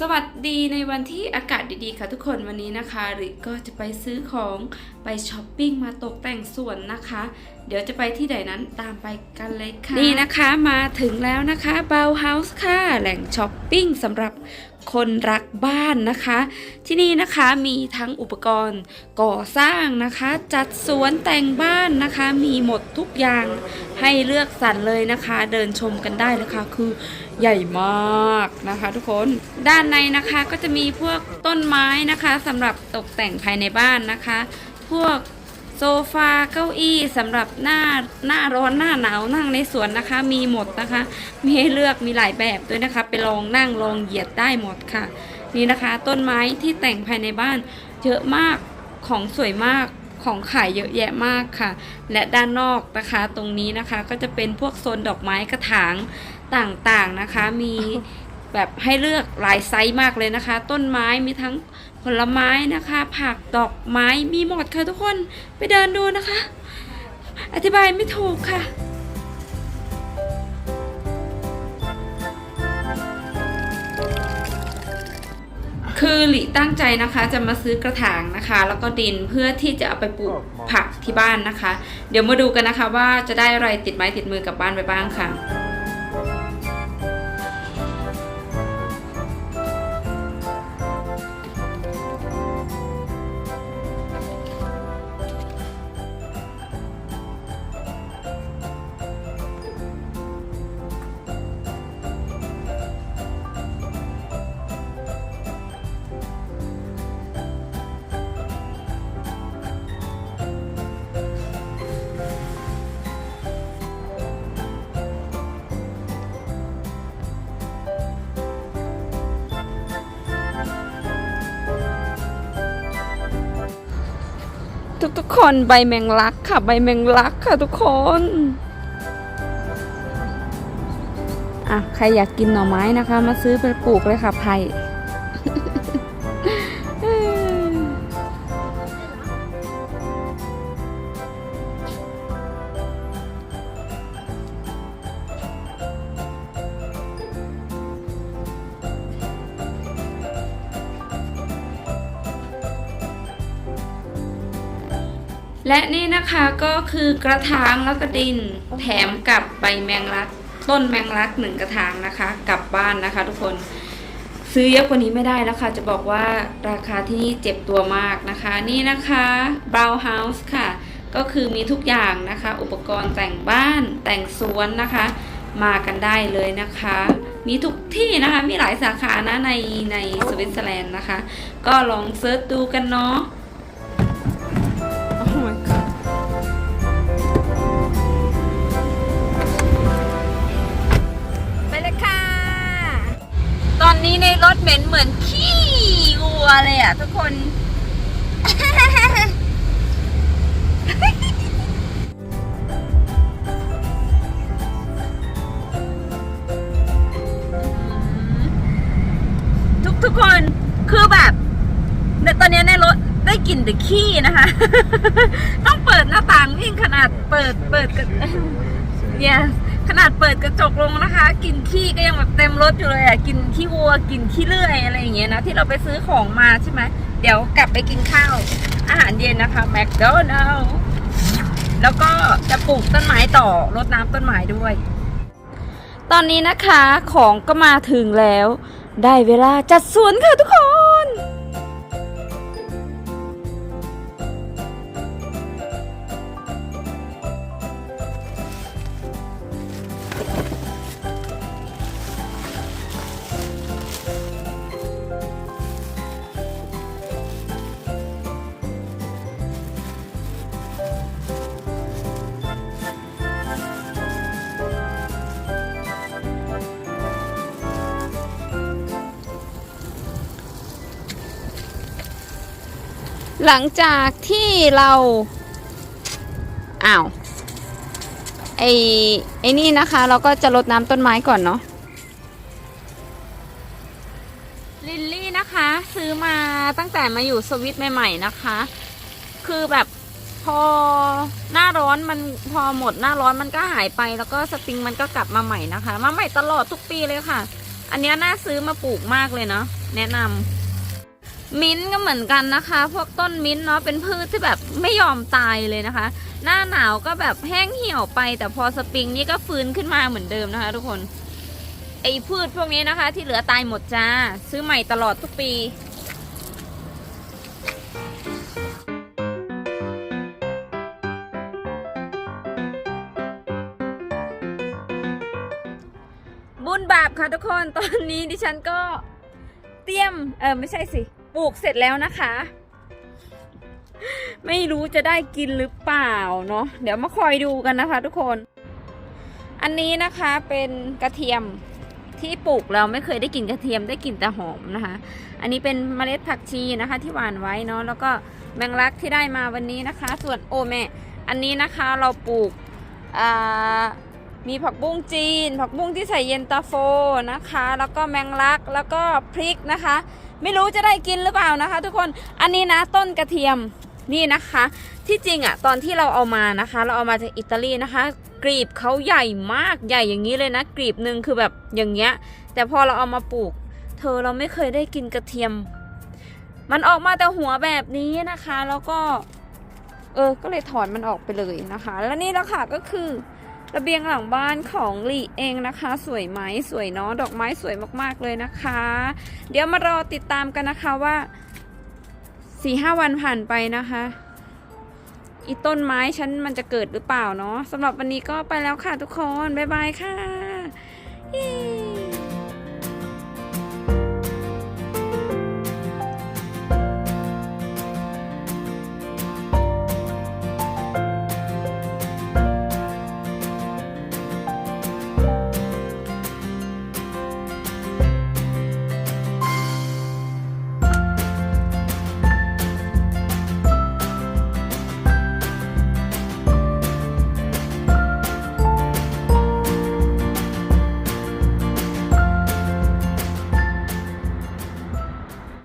สวัสดีในวันที่อากาศดีๆค่ะทุกคนวันนี้นะคะ หรือก็จะไปซื้อของไปช้อปปิ้งมาตกแต่งสวนนะคะ เดี๋ยวจะไปที่ไหนนั้นตามไปกันเลยค่ะ นี่นะคะมาถึงแล้วนะคะเบลเฮาส์ค่ะ แหล่งช้อปปิ้งสำหรับคนรักบ้านนะคะ ที่นี่นะคะมีทั้งอุปกรณ์ก่อสร้างนะคะ จัดสวนแต่งบ้านนะคะ มีหมดทุกอย่างให้เลือกสรรเลยนะคะ เดินชมกันได้เลยค่ะคือใหญ่มากนะคะทุกคนด้านในนะคะก็จะมีพวกต้นไม้นะคะสำหรับตกแต่งภายในบ้านนะคะ พวก โซฟาเก้าอี้สำหรับหน้าหน้าร้อนหน้าหนาวนั่งในสวนนะคะ มีหมดนะคะ มีให้เลือกมีหลายแบบด้วยนะคะ ไปลองนั่งลองเหยียดได้หมดค่ะ นี่นะคะ ต้นไม้ที่แต่งภายในบ้านเยอะมากของสวยมากของขายเยอะแยะมากค่ะ และด้านนอกนะคะตรงนี้นะคะก็จะเป็นพวกโซนดอกไม้กระถางต่างๆนะคะ มี แบบให้เลือกหลายไซส์มากเลยนะคะ ต้นไม้มีทั้งผลไม้นะคะ ผักดอกไม้มีหมดค่ะทุกคนไปเดินดูนะคะ อธิบายไม่ถูกค่ะคือหลีตั้งใจนะคะจะมาซื้อกระถางนะคะ แล้วก็ดินเพื่อที่จะเอาไปปลูกผักที่บ้านนะคะ เดี๋ยวมาดูกันนะคะว่าจะได้อะไรติดไม้ติดมือกลับบ้านไปบ้างค่ะ ทุกๆ คนใบแมงลักค่ะ ใบแมงลักค่ะทุกคนอะใครอยากกินหน่อไม้นะคะ มาซื้อไปปลูกเลยค่ะไผ่ และนี่นะคะก็คือกระถางแล้วก็ดินแถมกับใบแมงลักต้นแมงลักหนึ่งกระถางนะคะกลับบ้านนะคะ ทุกคนซื้อเยอะกว่านี้ไม่ได้แล้วค่ะ จะบอกว่าราคาที่นี่เจ็บตัวมากนะคะ นี่นะคะ Brown House ค่ะ ก็คือมีทุกอย่างนะคะ อุปกรณ์แต่งบ้านแต่งสวนนะคะ มากันได้เลยนะคะ มีทุกที่นะคะมีหลายสาขานะในในสวิตเซอร์แลนด์นะคะ ก็ลองเซิร์ชดูกันเนาะ อนนี้ในรถเหม็นเหมือนขี้วัวเลยอะทุกคนทุกทุกคนคือแบบในตอนนี้ในรถได้กลิ่นแต่ขี้นะคะ ต้องเปิดหน้าต่างวิ่งขนาดเปิดเปิดกันเนี่ย ขนาดเปิดกระจกลงนะคะกลิ่นขี้ก็ยังแบบเต็มรถอยู่เลยอะกลิ่นขี้วัวกลิ่นขี้เลื่อยอะไรอย่างเงี้ยนะที่เราไปซื้อของมาใช่ไหมเดี๋ยวกลับไปกินข้าว อาหารเย็นนะคะแมคโดนัลแล้วก็จะปลูกต้นไม้ต่อรดน้ำต้นไม้ด้วย ตอนนี้นะคะของก็มาถึงแล้ว ได้เวลาจัดสวนค่ะทุกคน หลังจากที่เราอ้าวไอ้ไอ้นี่นะคะ เราก็จะรดน้ำต้นไม้ก่อนเนาะลิลลี่นะคะ ซื้อมาตั้งแต่มาอยู่สวิตใหม่ ๆนะคะ คือแบบพอหน้าร้อนมันพอหมดหน้าร้อนมันก็หายไป แล้วก็สปริงมันก็กลับมาใหม่นะคะ มาใหม่ตลอดทุกปีเลยค่ะ อันเนี้ยน่าซื้อมาปลูกมากเลยเนาะแนะนำ มิ้นก็เหมือนกันนะคะ พวกต้นมิ้นเนาะเป็นพืชที่แบบไม่ยอมตายเลยนะคะ หน้าหนาวก็แบบแห้งเหี่ยวไป แต่พอสปริงนี่ก็ฟื้นขึ้นมาเหมือนเดิมนะคะ ทุกคนไอ้พืชพวกนี้นะคะ ที่เหลือตายหมดจ้า ซื้อใหม่ตลอดทุกปีบุญบาปค่ะทุกคนตอนนี้ดิฉันก็เตรียมเออไม่ใช่สิ ปลูกเสร็จแล้วนะคะ ไม่รู้จะได้กินหรือเปล่าเนาะเดี๋ยวมาคอยดูกันนะคะ ทุกคน อันนี้นะคะเป็นกระเทียมที่ปลูกเราไม่เคยได้กลิ่นกระเทียมได้กลิ่นแต่หอมนะคะ อันนี้เป็นเมล็ดผักชีนะคะ ที่หว่านไว้เนาะแล้วก็แมงลักที่ได้มาวันนี้นะคะ ส่วนโอแม่อันนี้นะคะเราปลูกมีผักบุ้งจีน ผักบุ้งที่ใส่เย็นตาโฟนะคะ แล้วก็แมงลักแล้วก็พริกนะคะ ไม่รู้จะได้กินหรือเปล่านะคะ ทุกคนอันนี้นะต้นกระเทียมนี่นะคะ ที่จริงอะ่ะตอนที่เราเอามานะคะ เราเอามาจากอิตาลีนะคะ กรีบเขาใหญ่มากใหญ่อย่างนี้เลยนะ กรีบหนึ่งคือแบบอย่างเงี้ย แต่พอเราเอามาปลูก เธอเราไม่เคยได้กินกระเทียม มันออกมาแต่หัวแบบนี้นะคะ แล้วก็ เออก็เลยถอนมันออกไปเลยนะคะ แล้วนี่แล้วค่ะก็คือ ระเบียงหลังบ้านของหลีเองนะคะ สวยไหมสวยเนาะดอกไม้สวยมากๆเลยนะคะ เดี๋ยวมารอติดตามกันนะคะว่าสี่ห้าวันผ่านไปนะคะอีต้นไม้ฉันมันจะเกิดหรือเปล่าเนาะสำหรับวันนี้ก็ไปแล้วค่ะทุกคน บ๊ายบายค่ะ